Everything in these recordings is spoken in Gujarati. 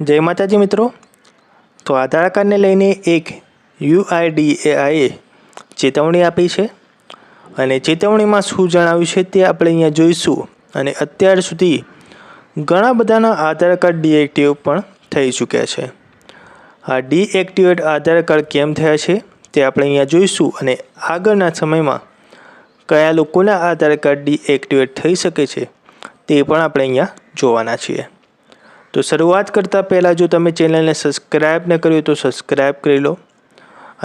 જય માતાજી મિત્રો. તો આધાર કાર્ડને લઈને એક યુઆઈડીએઆઈએ ચેતવણી આપી છે અને ચેતવણીમાં શું જણાવ્યું છે તે આપણે અહીંયા જોઈશું અને અત્યાર સુધી ઘણા બધાના આધાર કાર્ડ ડીએક્ટિવ પણ થઈ ચૂક્યા છે. આ ડીએક્ટિવેટ આધાર કાર્ડ કેમ થયા છે તે આપણે અહીંયા જોઈશું અને આગળના સમયમાં કયા લોકોના આધાર કાર્ડ ડીએક્ટિવેટ થઈ શકે છે તે પણ આપણે અહીંયા જોવાના છીએ. તો શરૂઆત કરતાં પહેલાં જો તમે ચેનલને સબસ્ક્રાઈબ ન કર્યું તો સબસ્ક્રાઈબ કરી લો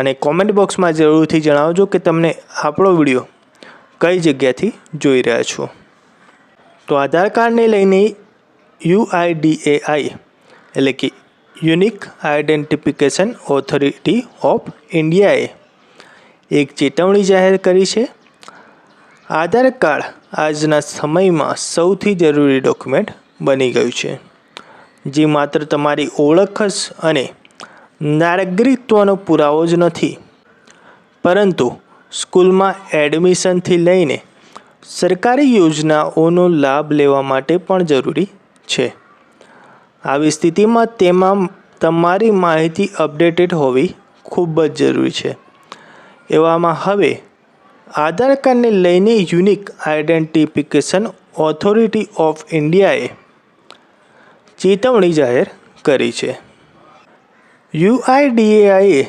અને કોમેન્ટ બોક્સમાં જરૂરથી જણાવજો કે તમને આપણો વીડિયો કઈ જગ્યાથી જોઈ રહ્યા છો. તો આધાર કાર્ડને લઈને યુઆઈડીએઆઈ એટલે કે યુનિક આઈડેન્ટિફિકેશન ઓથોરિટી ઓફ ઇન્ડિયાએ એક ચેતવણી જાહેર કરી છે. આધાર કાર્ડ આજના સમયમાં સૌથી જરૂરી ડોક્યુમેન્ટ બની ગયું છે. જે માત્ર તમારી ઓળખ જ અને નાગરિકત્વનો પુરાવો જ નથી. પરંતુ સ્કૂલમાં એડમિશનથી લઈને સરકારી યોજનાઓનો લાભ લેવા માટે પણ જરૂરી છે. આવી સ્થિતિમાં તેમાં તમારી માહિતી અપડેટેડ હોવી ખૂબ જ જરૂરી છે. એવામાં હવે આધાર કાર્ડને લઈને યુનિક આઈડેન્ટિફિકેશન ઓથોરિટી ઓફ ઇન્ડિયાએ ચેતવણી જાહેર કરી છે. યુઆઈડીએઆઈએ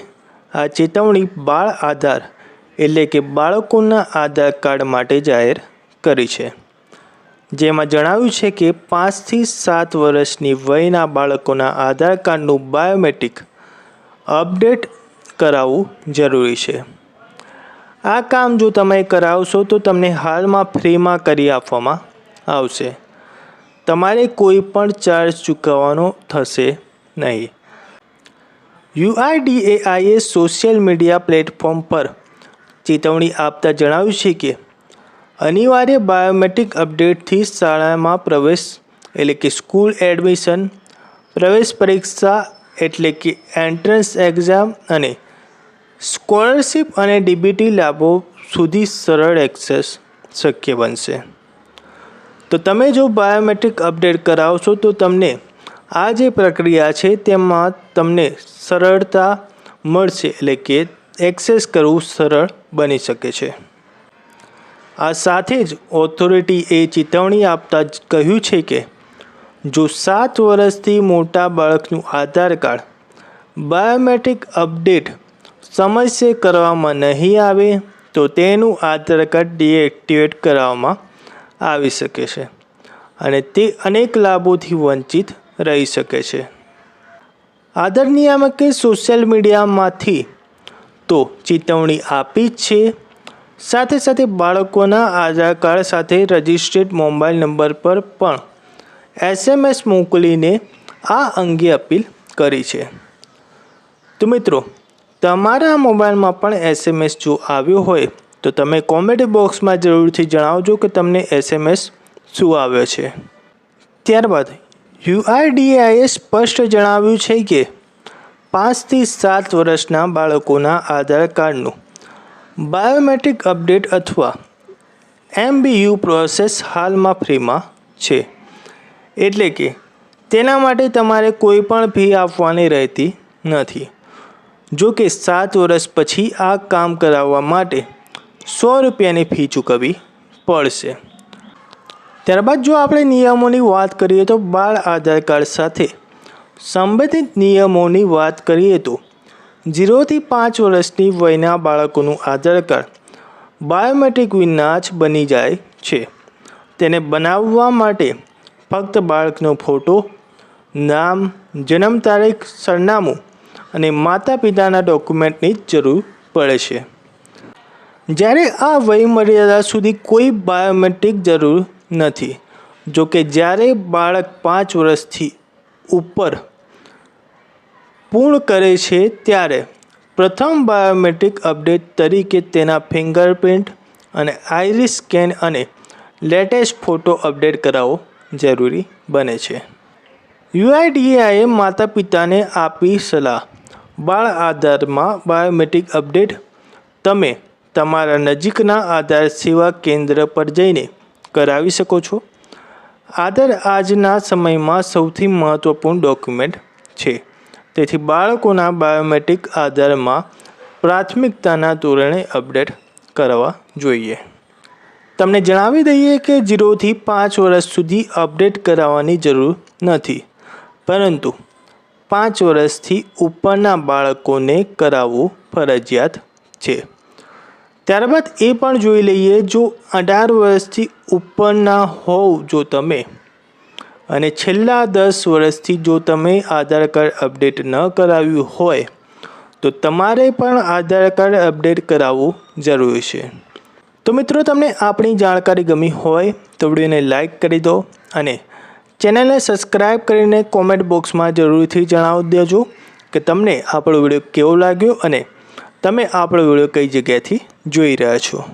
આ ચેતવણી બાળ આધાર એટલે કે બાળકોના આધાર કાર્ડ માટે જાહેર કરી છે. જેમાં જણાવ્યું છે કે પાંચથી સાત વર્ષની વયના બાળકોના આધાર કાર્ડનું બાયોમેટ્રિક અપડેટ કરાવવું જરૂરી છે. આ કામ જો તમે કરાવશો તો તમને હાલમાં ફ્રીમાં કરી આપવામાં આવશે. તમારે કોઈ પણ ચાર્જ ચૂકવવાનો થશે નહીં. યુઆઈડીએઆઈએ સોશિયલ મીડિયા પ્લેટફોર્મ પર ચેતવણી આપતા જણાવ્યું છે કે, અનિવાર્ય બાયોમેટ્રિક અપડેટથી શાળામાં પ્રવેશ, એટલે કે સ્કૂલ એડમિશન પ્રવેશ પરીક્ષા, એટલે કે એન્ટ્રન્સ એક્ઝામ અને સ્કોલરશિપ અને ડીબીટી લાભો સુધી સરળ એક્સેસ શક્ય બનશે. તો તમે જો બાયોમેટ્રિક અપડેટ કરાવશો તો તમને આ જે પ્રક્રિયા છે તેમાં તમને સરળતા મળશે એટલે કે એક્સેસ કરવું સરળ બની શકે છે. આ સાથે જ ઓથોરિટી એ ચેતવણી આપતા કહ્યું છે કે જો સાત વર્ષથી મોટા બાળકનું આધાર કાર્ડ બાયોમેટ્રિક અપડેટ સમયસર કરવામાં નહીં આવે તો તેનું આધાર કાર્ડ ડીએક્ટિવેટ કરવામાં આવી શકે છે અને તે અનેક લાભોથી વંચિત રહી શકે છે. આદર નિયામકે સોશિયલ મીડિયામાંથી તો ચેતવણી આપી જ છે. સાથે સાથે બાળકોના આધાર કાર્ડ સાથે રજિસ્ટ્રેડ મોબાઈલ નંબર પર પણ એસએમએસ મોકલીને આ અંગે અપીલ કરી છે. તો મિત્રો, તમારા મોબાઈલમાં પણ એસએમએસ જો આવ્યો હોય તો તમે કોમેન્ટ બોક્સમાં જરૂરથી જણાવજો કે તમને એસએમએસ શું આવ્યો છે. ત્યારબાદ યુઆઈડીએઆઈએ સ્પષ્ટ જણાવ્યું છે કે પાંચથી સાત વર્ષના બાળકોના આધાર કાર્ડનું બાયોમેટ્રિક અપડેટ અથવા એમબીયુ પ્રોસેસ હાલમાં ફ્રીમાં છે. એટલે કે તેના માટે તમારે કોઈ પણ ફી આપવાની રહેતી નથી. જો કે સાત વર્ષ પછી આ કામ કરાવવા માટે સો રૂપિયાની ફી ચૂકવવી પડશે. ત્યારબાદ જો આપણે નિયમોની વાત કરીએ તો બાળ આધાર કાર્ડ સાથે સંબંધિત નિયમોની વાત કરીએ તો ઝીરોથી પાંચ વર્ષની વયના બાળકોનું આધાર કાર્ડ બાયોમેટ્રિક વિના જ બની જાય છે. તેને બનાવવા માટે ફક્ત બાળકનો ફોટો, નામ, જન્મ તારીખ, સરનામું અને માતા પિતાના ડોક્યુમેન્ટની જરૂર પડે છે. જ્યારે આ વયમર્યાદા સુધી કોઈ બાયોમેટ્રિક જરૂર નથી. જો કે જ્યારે બાળક પાંચ વર્ષથી ઉપર પૂર્ણ કરે છે ત્યારે પ્રથમ બાયોમેટ્રિક અપડેટ તરીકે તેના ફિંગરપ્રિન્ટ અને આઈરિસ સ્કેન અને લેટેસ્ટ ફોટો અપડેટ કરાવવો જરૂરી બને છે. યુઆઈડીએઆઈએ માતા પિતાને આપી સલાહ. બાળ આધારમાં બાયોમેટ્રિક અપડેટ તમે તમારા નજીકના આધાર સેવા કેન્દ્ર પર જઈને કરાવી શકો છો. આધાર આજના સમયમાં સૌથી મહત્ત્વપૂર્ણ ડોક્યુમેન્ટ છે. તેથી બાળકોના બાયોમેટ્રિક આધારમાં પ્રાથમિકતાના ધોરણે અપડેટ કરવા જોઈએ. તમને જણાવી દઈએ કે જીરોથી પાંચ વર્ષ સુધી અપડેટ કરાવવાની જરૂર નથી. પરંતુ પાંચ વર્ષથી ઉપરના બાળકોને કરાવવું ફરજિયાત છે. ત્યારબાદ એ પણ જોઈ લઈએ જો અઢાર વર્ષથી ઉપરના હોવ જો તમે અને છેલ્લા દસ વર્ષથી જો તમે આધાર કાર્ડ અપડેટ ન કરાવ્યું હોય, તો તમારે પણ આધાર કાર્ડ અપડેટ કરાવવું જરૂરી છે. તો મિત્રો, તમને આપણી જાણકારી ગમી હોય, તો વિડીયોને લાઇક કરી દો અને ચેનલને સબસ્ક્રાઇબ કરીને કોમેન્ટ બોક્સમાં જરૂરથી જણાવી દેજો કે તમને આપણો વીડિયો કેવો લાગ્યો અને તમે આપણો વીડિયો કઈ જગ્યાએથી જોઈ રહ્યા છો?